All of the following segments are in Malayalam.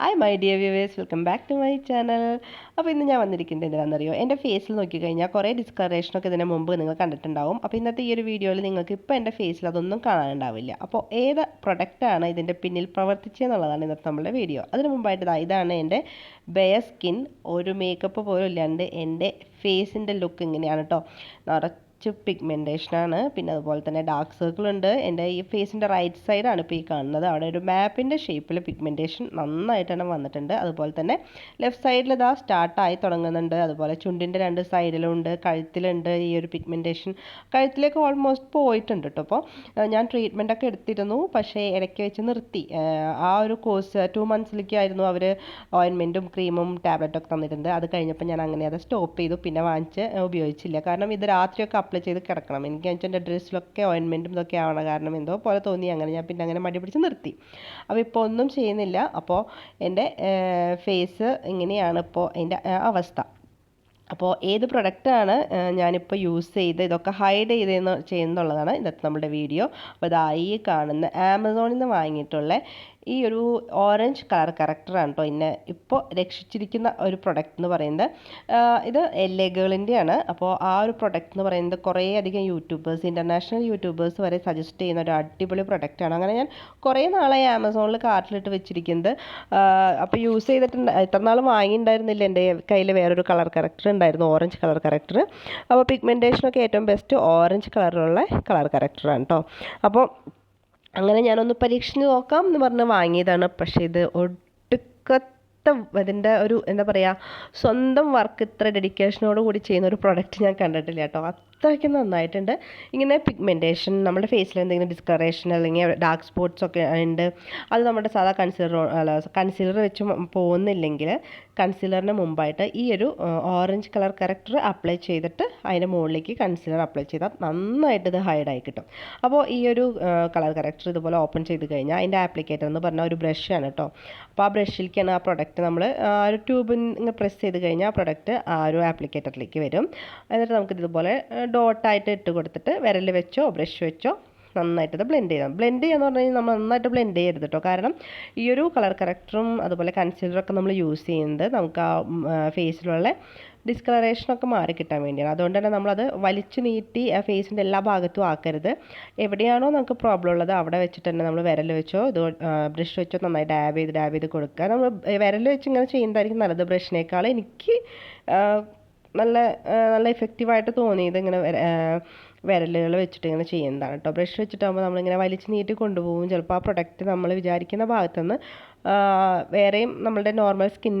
Hi my dear viewers welcome back to my channel അപ്പോൾ ഇന്ന് ഞാൻ വന്നിരിക്കുന്നത് എന്തിനാണെന്നറിയോ എന്റെ ഫേസിൽ നോക്കിക്കഴിഞ്ഞാൽ കുറേ ഡിസ്കളറേഷനൊക്കെ ഇതിന് മുമ്പ് നിങ്ങൾ കണ്ടിട്ടുണ്ടാവും. അപ്പോൾ ഇന്നത്തെ ഈ ഒരു വീഡിയോയിൽ നിങ്ങൾക്ക് ഇപ്പോൾ എന്റെ ഫേസിൽ അതൊന്നും കാണാനുണ്ടാവില്ല. അപ്പോൾ ഏത് പ്രൊഡക്റ്റാണ് ഇതിന്റെ പിന്നിൽ പ്രവർത്തിച്ചതെന്നുള്ളതാണ് ഇന്നത്തെ നമ്മുടെ വീഡിയോ അതിന് മുമ്പായിട്ട് ഇതാണ് എന്റെ ബെയർ സ്കിൻ ഒരു മേക്കപ്പ് പോലും ഇല്ലാണ്ട് എന്റെ ഫേസിന്റെ ലുക്ക് ഇങ്ങനെയാണ് കേട്ടോ നിറച്ച് പിഗ്മെന്റേഷനാണ് പിന്നെ അതുപോലെ തന്നെ ഡാർക്ക് സർക്കിൾ ഉണ്ട്. എന്റെ ഈ ഫേസിന്റെ റൈറ്റ് സൈഡാണ് ഇപ്പോൾ ഈ കാണുന്നത്. അവിടെ ഒരു മാപ്പിന്റെ ഷേപ്പിൽ പിഗ്മെന്റേഷൻ നന്നായിട്ടാണ് വന്നിട്ടുണ്ട്. അതുപോലെ തന്നെ ലെഫ്റ്റ് സൈഡിൽ ഇതാ സ്റ്റാർട്ടായി തുടങ്ങുന്നുണ്ട്. അതുപോലെ ചുണ്ടിന്റെ രണ്ട് സൈഡിലുണ്ട് കഴുത്തിലുണ്ട് ഈ ഒരു പിഗ്മെന്റേഷൻ കഴുത്തിലേക്ക് ഓൾമോസ്റ്റ് പോയിട്ടുണ്ട് കേട്ടോ അപ്പോൾ ഞാൻ ട്രീറ്റ്മെന്റ് ഒക്കെ എടുത്തിരുന്നു. പക്ഷേ ഇടയ്ക്ക് വെച്ച് നിർത്തി. ആ ഒരു കോഴ്സ് ടു മന്ത്സിലേക്കായിരുന്നു അവർ ഓയിൻമെന്റും ക്രീമും ടാബ്ലറ്റൊക്കെ തന്നിട്ടുണ്ട്. അത് കഴിഞ്ഞപ്പോൾ ഞാൻ അങ്ങനെ അത് സ്റ്റോപ്പ് ചെയ്തു. പിന്നെ വാങ്ങിച്ച് ഉപയോഗിച്ചില്ല. കാരണം ഇത് രാത്രിയൊക്കെ അപ്ലൈ ചെയ്ത് കിടക്കണം. എനിക്ക് വെച്ചാൽ എന്റെ ഡ്രസ്സിലൊക്കെ ഓയിൻമെന്റും ഇതൊക്കെ ആവണം കാരണം എന്തോ പോലെ തോന്നി. അങ്ങനെ ഞാൻ പിന്നെ അങ്ങനെ മടി പിടിച്ച് നിർത്തി. അപ്പോൾ ഇപ്പോൾ ഒന്നും ചെയ്യുന്നില്ല. അപ്പോൾ എന്റെ ഫേസ് ഇങ്ങനെയാണ് ഇപ്പോൾ എന്റെ അവസ്ഥ. അപ്പോൾ ഏത് പ്രൊഡക്റ്റാണ് ഞാനിപ്പോൾ യൂസ് ചെയ്ത് ഇതൊക്കെ ഹൈഡ് ചെയ്തെന്ന് ചെയ്യുന്നുള്ളതാണ് ഇന്നത്തെ നമ്മുടെ വീഡിയോ അപ്പോൾ ഇതായി കാണുന്ന ആമസോണിൽ നിന്ന് വാങ്ങിയിട്ടുള്ള ഈ ഒരു ഓറഞ്ച് കളർ കറക്റ്ററാണ് കേട്ടോ എന്നെ ഇപ്പോൾ രക്ഷിച്ചിരിക്കുന്ന ഒരു പ്രൊഡക്റ്റ് എന്ന് പറയുന്നത്. ഇത് എൽ എ ഗേളിന്റെയാണ് അപ്പോൾ ആ ഒരു പ്രൊഡക്റ്റ് എന്ന് പറയുന്നത് കുറേ അധികം യൂട്യൂബേഴ്സ് ഇന്റർനാഷണൽ യൂട്യൂബേഴ്സ് വരെ സജസ്റ്റ് ചെയ്യുന്ന ഒരു അടിപൊളി പ്രൊഡക്റ്റാണ് അങ്ങനെ ഞാൻ കുറേ നാളായി ആമസോണിൽ കാർട്ടിലിട്ട് വെച്ചിരിക്കുന്നത്. അപ്പോൾ യൂസ് ചെയ്തിട്ടുണ്ട്. ഇത്ര നാൾ വാങ്ങിയിട്ടുണ്ടായിരുന്നില്ല എന്റെ കയ്യിൽ വേറൊരു കളർ കറക്റ്റർ ഉണ്ടായിരുന്നു ഓറഞ്ച് കളർ കറക്റ്റർ അപ്പോൾ പിഗ്മെന്റേഷനൊക്കെ ഏറ്റവും ബെസ്റ്റ് ഓറഞ്ച് കളറിലുള്ള കളർ കറക്റ്ററാണ് കേട്ടോ അപ്പോൾ അങ്ങനെ ഞാനൊന്ന് പരീക്ഷിച്ച് നോക്കാം എന്ന് പറഞ്ഞ് വാങ്ങിയതാണ്. പക്ഷെ ഇത് ഒടുക്കത്തെ അതിന്റെ ഒരു എന്താ പറയുക സ്വന്തം വർക്ക് ഇത്ര ഡെഡിക്കേഷനോട് കൂടി ചെയ്യുന്ന ഒരു പ്രൊഡക്റ്റ് ഞാൻ കണ്ടിട്ടില്ല കേട്ടോ. അത്രയ്ക്ക് നന്നായിട്ടുണ്ട്. ഇങ്ങനെ പിഗ്മെന്റേഷൻ നമ്മുടെ ഫേസിൽ എന്തെങ്കിലും ഡിസ്കറേഷൻ അല്ലെങ്കിൽ ഡാർക്ക് സ്പോട്ട്സ് ഒക്കെ ഉണ്ട്. അത് നമ്മുടെ സാധാ കൺസീലർ കൺസീലർ വെച്ച് പോകുന്നില്ലെങ്കിൽ കൺസീലറിന് മുമ്പായിട്ട് ഈ ഒരു ഓറഞ്ച് കളർ കറക്ടർ അപ്ലൈ ചെയ്തിട്ട് അതിന്റെ മുകളിലേക്ക് കൺസീലർ അപ്ലൈ ചെയ്താൽ നന്നായിട്ട് ഇത് ഹൈഡ് ആയി കിട്ടും. അപ്പോൾ ഈ ഒരു കളർ കറക്ടർ ഇതുപോലെ ഓപ്പൺ ചെയ്ത് കഴിഞ്ഞാൽ അതിന്റെ ആപ്ലിക്കേറ്റർ എന്ന് പറഞ്ഞാൽ ഒരു ബ്രഷാണ് കേട്ടോ. അപ്പോൾ ആ ബ്രഷിലേക്കാണ് ആ പ്രൊഡക്റ്റ് നമ്മൾ ആ ഒരു ട്യൂബിൽ പ്രസ് ചെയ്ത് കഴിഞ്ഞാൽ ആ പ്രൊഡക്റ്റ് ആ ഒരു ആപ്ലിക്കേറ്ററിലേക്ക് വരും. എന്നിട്ട് നമുക്ക് ഇതുപോലെ ഡോട്ടായിട്ട് ഇട്ട് കൊടുത്തിട്ട് വിരൽ വെച്ചോ ബ്രഷ് വെച്ചോ നന്നായിട്ട് ഇത് ബ്ലെൻഡ് ചെയ്യണം. ബ്ലെൻഡ് ചെയ്യാന്ന് പറഞ്ഞു കഴിഞ്ഞാൽ നമ്മൾ നന്നായിട്ട് ബ്ലെൻഡ് ചെയ്യരുത് കേട്ടോ കാരണം ഈ ഒരു കളർ കറക്ടറും അതുപോലെ കൺസീലറൊക്കെ നമ്മൾ യൂസ് ചെയ്യുന്നത് നമുക്ക് ആ ഫേസിലുള്ള ഡിസ്കളറേഷനൊക്കെ മാറി കിട്ടാൻ വേണ്ടിയാണ്. അതുകൊണ്ട് തന്നെ നമ്മളത് വലിച്ചു നീട്ടി ആ ഫേസിന്റെ എല്ലാ ഭാഗത്തും ആക്കരുത്. എവിടെയാണോ നമുക്ക് പ്രോബ്ലം ഉള്ളത് അവിടെ വെച്ചിട്ട് തന്നെ നമ്മൾ വിരൽ വെച്ചോ ഇത് ബ്രഷ് വെച്ചോ നന്നായി ഡാബ് ചെയ്ത് ഡാബ് ചെയ്ത് കൊടുക്കുക. നമ്മൾ വിരൽ വെച്ച് ഇങ്ങനെ ചെയ്യുന്നതായിരിക്കും നല്ലത് ബ്രഷിനേക്കാൾ എനിക്ക് നല്ല നല്ല എഫക്റ്റീവായിട്ട് തോന്നിയത് ഇങ്ങനെ വിരലുകൾ വെച്ചിട്ട് ഇങ്ങനെ ചെയ്യുന്നതാണ് കേട്ടോ. ബ്രഷ് വെച്ചിട്ടാകുമ്പോൾ നമ്മളിങ്ങനെ വലിച്ച് നീട്ടി കൊണ്ടുപോകും. ചിലപ്പോൾ ആ പ്രൊഡക്റ്റ് നമ്മൾ വിചാരിക്കുന്ന ഭാഗത്തുനിന്ന് വേറെയും നമ്മളുടെ നോർമൽ സ്കിൻ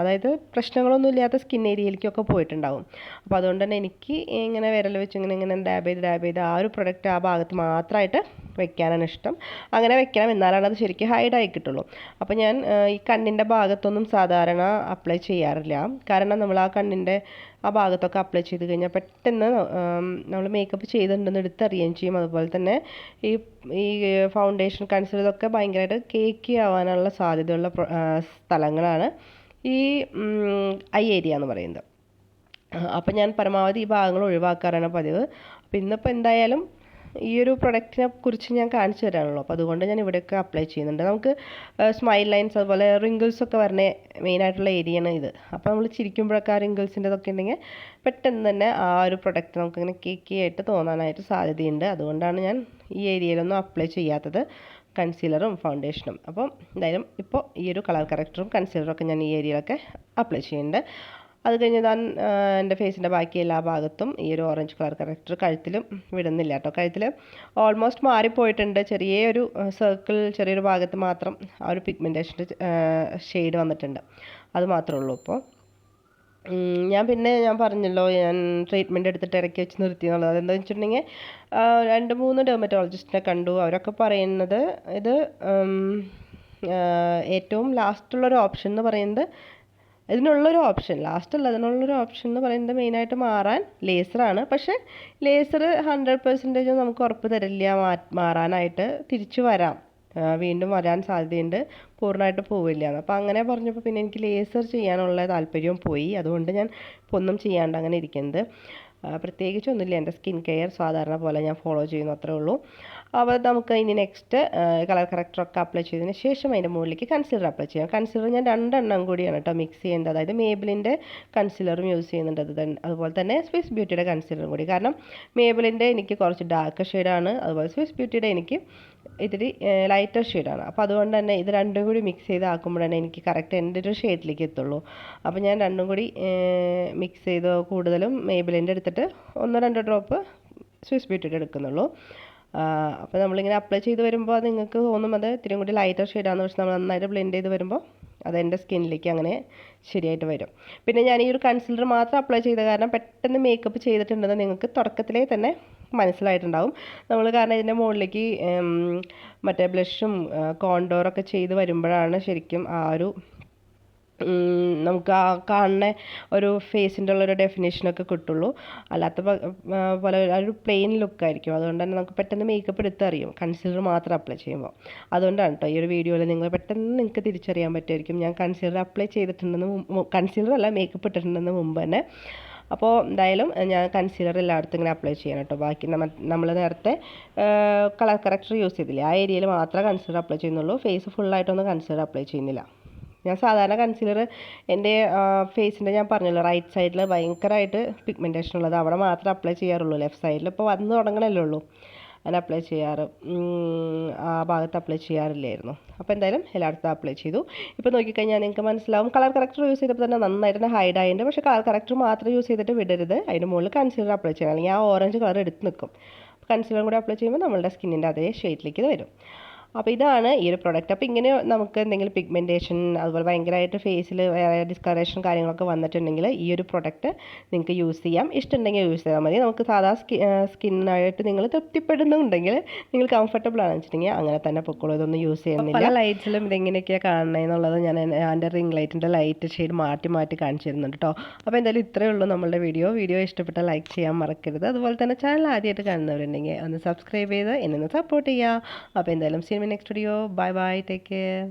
അതായത് പ്രശ്നങ്ങളൊന്നും ഇല്ലാത്ത സ്കിൻ ഏരിയയിലേക്കൊക്കെ പോയിട്ടുണ്ടാവും. അപ്പോൾ അതുകൊണ്ട് തന്നെ എനിക്ക് ഇങ്ങനെ വിരൽ വെച്ച് ഇങ്ങനെ ഇങ്ങനെ ഡാബ് ചെയ്ത് ഡാബ് ചെയ്ത് ആ ഒരു പ്രൊഡക്റ്റ് ആ ഭാഗത്ത് മാത്രമായിട്ട് വെക്കാനാണ് ഇഷ്ടം അങ്ങനെ വെക്കണം. എന്നാലാണ് അത് ശരിക്കും ഹൈഡായി കിട്ടുള്ളൂ. അപ്പോൾ ഞാൻ ഈ കണ്ണിന്റെ ഭാഗത്തൊന്നും സാധാരണ അപ്ലൈ ചെയ്യാറില്ല. കാരണം നമ്മൾ ആ കണ്ണിന്റെ ആ ഭാഗത്തൊക്കെ അപ്ലൈ ചെയ്ത് കഴിഞ്ഞാൽ പെട്ടെന്ന് നമ്മൾ മേക്കപ്പ് ചെയ്തിട്ടുണ്ടെന്ന് എടുത്തറിയുകയും ചെയ്യും. അതുപോലെ തന്നെ ഈ ഈ ഫൗണ്ടേഷൻ കൺസീലറൊക്കെ ഭയങ്കരമായിട്ട് കേക്കി ആവാനുള്ള സാധ്യതയുള്ള സ്ഥലങ്ങളാണ് ഈ ഐ ഏരിയ എന്ന് പറയുന്നത്. അപ്പം ഞാൻ പരമാവധി ഈ ഭാഗങ്ങൾ ഒഴിവാക്കാറാണ് പതിവ്. അപ്പം ഇന്നിപ്പോൾ എന്തായാലും ഈ ഒരു പ്രൊഡക്റ്റിനെ കുറിച്ച് ഞാൻ കാണിച്ചു തരാനുള്ളൂ. അപ്പോൾ അതുകൊണ്ട് ഞാൻ ഇവിടെയൊക്കെ അപ്ലൈ ചെയ്യുന്നുണ്ട്. നമുക്ക് സ്മൈൽ ലൈൻസ് അതുപോലെ റിങ്കിൾസ് ഒക്കെ വരുന്ന മെയിനായിട്ടുള്ള ഏരിയയാണ് ഇത്. അപ്പോൾ നമ്മൾ ചിരിക്കുമ്പോഴൊക്കെ ആ റിങ്കിൾസിന്റെ ഇതൊക്കെ ഉണ്ടെങ്കിൽ പെട്ടെന്ന് തന്നെ ആ ഒരു പ്രൊഡക്റ്റ് നമുക്ക് നമുക്കിങ്ങനെ കേക്കി ആയിട്ട് തോന്നാനായിട്ട് സാധ്യതയുണ്ട്. അതുകൊണ്ടാണ് ഞാൻ ഈ ഏരിയയിലൊന്നും അപ്ലൈ ചെയ്യാത്തത് കൺസീലറും ഫൗണ്ടേഷനും അപ്പം എന്തായാലും ഇപ്പോൾ ഈ ഒരു കളർ കറക്റ്ററും കൺസീലറും ഒക്കെ ഞാൻ ഈ ഏരിയയിലൊക്കെ അപ്ലൈ ചെയ്യുന്നുണ്ട്. അത് കഴിഞ്ഞ് ഞാൻ എന്റെ ഫേസിന്റെ ബാക്കി എല്ലാ ഭാഗത്തും ഈ ഒരു ഓറഞ്ച് കളർ കറക്റ്റർ കഴുത്തിലും വിടുന്നില്ല കേട്ടോ. കഴുത്തിൽ ഓൾമോസ്റ്റ് മാറിപ്പോയിട്ടുണ്ട്. ചെറിയൊരു സർക്കിൾ ചെറിയൊരു ഭാഗത്ത് മാത്രം ആ ഒരു പിഗ്മെന്റേഷന്റെ ഷെയ്ഡ് വന്നിട്ടുണ്ട്. അത് മാത്രമേ ഉള്ളൂ ഇപ്പോൾ ഞാൻ പിന്നെ ഞാൻ പറഞ്ഞല്ലോ ഞാൻ ട്രീറ്റ്മെന്റ് എടുത്തിട്ട് ഇടയ്ക്ക് വെച്ച് നിർത്തി എന്നുള്ളത്. അതെന്താ വെച്ചിട്ടുണ്ടെങ്കിൽ രണ്ട് മൂന്ന് ഡെർമറ്റോളജിസ്റ്റിനെ കണ്ടു. അവരൊക്കെ പറയുന്നത് ഇത് ഏറ്റവും ലാസ്റ്റുള്ളൊരു ഓപ്ഷൻ എന്ന് പറയുന്നത് ഇതിനുള്ളൊരു ഓപ്ഷൻ ലാസ്റ്റ് അല്ല ഇതിനുള്ളൊരു ഓപ്ഷൻ എന്ന് പറയുന്നത് മെയിനായിട്ട് മാറാൻ ലേസറാണ് പക്ഷേ ലേസർ ഹൺഡ്രഡ് പെർസെന്റേജ് നമുക്ക് ഉറപ്പ് തരില്ല മാറാനായിട്ട് തിരിച്ചു വരാം. വീണ്ടും വരാൻ സാധ്യതയുണ്ട് പൂർണമായിട്ട് പോവില്ല അപ്പോൾ അങ്ങനെ പറഞ്ഞപ്പോൾ പിന്നെ എനിക്ക് ലേസർ ചെയ്യാനുള്ള താല്പര്യവും പോയി. അതുകൊണ്ട് ഞാൻ ഇപ്പോൾ ഒന്നും ചെയ്യാണ്ട് അങ്ങനെ ഇരിക്കുന്നത്. പ്രത്യേകിച്ചൊന്നുമില്ല എന്റെ സ്കിൻ കെയർ സാധാരണ പോലെ ഞാൻ ഫോളോ ചെയ്യുന്നു അത്രേ ഉള്ളൂ. അപ്പോൾ നമുക്ക് ഇനി നെക്സ്റ്റ് കളർ കറക്റ്ററൊക്കെ അപ്ലൈ ചെയ്തതിന് ശേഷം അതിന്റെ മുകളിലേക്ക് കൺസീലർ അപ്ലൈ ചെയ്യാം. കൺസീലർ ഞാൻ രണ്ടെണ്ണം കൂടിയാണ് കേട്ടോ മിക്സ് ചെയ്യുന്നത്. അതായത് മേബിളിന്റെ കൺസീലറും യൂസ് ചെയ്യുന്നുണ്ട്. അത് അതുപോലെ തന്നെ സ്വിസ് ബ്യൂട്ടിയുടെ കൺസീലറും കൂടി. കാരണം മേബിളിന്റെ എനിക്ക് കുറച്ച് ഡാർക്ക് ഷെയ്ഡാണ് അതുപോലെ സ്വിസ് ബ്യൂട്ടിയുടെ എനിക്ക് ഇത്തിരി ലൈറ്റർ ഷെയ്ഡാണ് അപ്പോൾ അതുകൊണ്ട് തന്നെ ഇത് രണ്ടും കൂടി മിക്സ് ചെയ്ത് ആക്കുമ്പോഴാണ് എനിക്ക് കറക്റ്റ് എന്റെ ഒരു ഷെയ്ഡിലേക്ക് എത്തുള്ളൂ. അപ്പോൾ ഞാൻ രണ്ടും കൂടി മിക്സ് ചെയ്ത് കൂടുതലും മേബിളിന്റെ എടുത്തിട്ട് ഒന്നോ രണ്ടോ ഡ്രോപ്പ് സ്വിസ് ബ്യൂട്ടിയുടെ എടുക്കുന്നുള്ളൂ. അപ്പോൾ നമ്മളിങ്ങനെ അപ്ലൈ ചെയ്ത് വരുമ്പോൾ നിങ്ങൾക്ക് തോന്നും അത് ഇത്തിരി കൂടി ലൈറ്റർ ഷെയ്ഡാണെന്ന് പക്ഷെ നമ്മൾ നന്നായിട്ട് ബ്ലെൻഡ് ചെയ്ത് വരുമ്പോൾ അത് എന്റെ സ്കിന്നിലേക്ക് അങ്ങനെ ശരിയായിട്ട് വരും. പിന്നെ ഞാൻ ഈ ഒരു കൺസീലർ മാത്രം അപ്ലൈ ചെയ്ത കാരണം പെട്ടെന്ന് മേക്കപ്പ് ചെയ്തിട്ടുണ്ടെന്ന് നിങ്ങൾക്ക് തുടക്കത്തിലേ തന്നെ മനസ്സിലായിട്ടുണ്ടാവും. നമ്മൾ കാരണം ഇതിന്റെ മുകളിലേക്ക് മറ്റേ ബ്ലഷും കോണ്ടോറൊക്കെ ചെയ്ത് വരുമ്പോഴാണ് ശരിക്കും ആ ഒരു നമുക്ക് ആ കാണുന്ന ഒരു ഫേസിന്റെ ഉള്ളൊരു ഡെഫിനേഷനൊക്കെ കിട്ടുള്ളൂ. അല്ലാത്ത പോലെ ഒരു പ്ലെയിൻ ലുക്കായിരിക്കും അതുകൊണ്ട് തന്നെ നമുക്ക് പെട്ടെന്ന് മേക്കപ്പ് എടുത്തറിയും കൺസീലർ മാത്രം അപ്ലൈ ചെയ്യുമ്പോൾ. അതുകൊണ്ടാണ് കേട്ടോ ഈ ഒരു വീഡിയോയിൽ നിങ്ങൾ പെട്ടെന്ന് നിങ്ങൾക്ക് തിരിച്ചറിയാൻ പറ്റുമായിരിക്കും. ഞാൻ കൺസീലർ അപ്ലൈ ചെയ്തിട്ടുണ്ടെന്ന് കൺസീലർ അല്ല മേക്കപ്പ് ഇട്ടിട്ടുണ്ടെന്ന് മുമ്പ് തന്നെ. അപ്പോൾ എന്തായാലും ഞാൻ കൺസീലർ എല്ലായിടത്തും ഇങ്ങനെ അപ്ലൈ ചെയ്യണം കേട്ടോ ബാക്കി നമ്മൾ നേരത്തെ കളർ കറക്റ്റർ യൂസ് ചെയ്തില്ലേ? ആ ഏരിയയിൽ മാത്രമേ കൺസീലർ അപ്ലൈ ചെയ്യുന്നുള്ളൂ. ഫേസ് ഫുള്ളായിട്ടൊന്നും കൺസീലർ അപ്ലൈ ചെയ്യുന്നില്ല. ഞാൻ സാധാരണ കൺസീലർ എന്റെ ഫേസിന്റെ ഞാൻ പറഞ്ഞല്ലോ റൈറ്റ് സൈഡിൽ ഭയങ്കരമായിട്ട് പിഗ്മെന്റേഷൻ ഉള്ളത്. അവിടെ മാത്രമേ അപ്ലൈ ചെയ്യാറുള്ളൂ. ലെഫ്റ്റ് സൈഡിൽ ഇപ്പോൾ വന്ന് തുടങ്ങണല്ലേ ഉള്ളൂ. ഞാൻ അപ്ലൈ ചെയ്യാറ്. ആ ഭാഗത്ത് അപ്ലൈ ചെയ്യാറില്ലായിരുന്നു. അപ്പോൾ എന്തായാലും എല്ലായിടത്തും അപ്ലൈ ചെയ്തു. ഇപ്പോൾ നോക്കിക്കഴിഞ്ഞാൽ നിങ്ങൾക്ക് മനസ്സിലാവും കളർ കറക്റ്റർ യൂസ് ചെയ്തപ്പോൾ തന്നെ നന്നായിട്ട് തന്നെ ഹൈഡ് ആയിട്ടുണ്ട്. പക്ഷേ കളർ കറക്റ്റർ മാത്രം യൂസ് ചെയ്തിട്ട് വിടരുത്. അതിന് മുകളിൽ കൺസീലർ അപ്ലൈ ചെയ്യണം. അല്ലെങ്കിൽ ആ ഓറഞ്ച് കളർ എടുത്ത് നിൽക്കും. കൺസീലറും കൂടി അപ്ലൈ ചെയ്യുമ്പോൾ നമ്മളുടെ സ്കിന്നിന്റെ അതേ ഷെയ്ഡിലേക്ക് ഇത് വരും. അപ്പോൾ ഇതാണ് ഈ ഒരു പ്രോഡക്റ്റ് അപ്പോൾ ഇങ്ങനെ നമുക്ക് എന്തെങ്കിലും പിഗ്മെന്റേഷൻ അതുപോലെ ഭയങ്കരമായിട്ട് ഫേസിൽ വേറെ ഡിസ്കളറേഷൻ കാര്യങ്ങളൊക്കെ വന്നിട്ടുണ്ടെങ്കിൽ ഈ ഒരു പ്രോഡക്റ്റ് നിങ്ങൾക്ക് യൂസ് ചെയ്യാം. ഇഷ്ടമുണ്ടെങ്കിൽ യൂസ് ചെയ്താൽ മതി. നമുക്ക് സാധാ സ്കി സ്കിന്നായിട്ട് നിങ്ങൾ തൃപ്തിപ്പെടുന്നുണ്ടെങ്കിൽ നിങ്ങൾ കംഫർട്ടബിൾ ആണെന്ന് വെച്ചിട്ടുണ്ടെങ്കിൽ അങ്ങനെ തന്നെ പൊക്കോളൂ. ഇതൊന്നും യൂസ് ചെയ്യുന്നില്ല. പല ലൈറ്റ്സിലും ഇതെങ്ങനെയൊക്കെയാണ് കാണണമെന്നുള്ളത് ഞാൻ എന്റെ റിംഗ് ലൈറ്റിന്റെ ലൈറ്റ് ഷെയ്ഡ് മാറ്റി മാറ്റി കാണിച്ചു തരുന്നുണ്ട് കേട്ടോ അപ്പോൾ എന്തായാലും ഇത്രയേ ഉള്ളൂ നമ്മളുടെ വീഡിയോ വീഡിയോ ഇഷ്ടപ്പെട്ട ലൈക്ക് ചെയ്യാൻ മറക്കരുത്. അതുപോലെ തന്നെ ചാനൽ ആദ്യമായിട്ട് കാണുന്നവരുണ്ടെങ്കിൽ ഒന്ന് സബ്സ്ക്രൈബ് ചെയ്ത് എന്നെ സപ്പോർട്ട് ചെയ്യുക. അപ്പോൾ എന്തായാലും you in my next video bye bye take care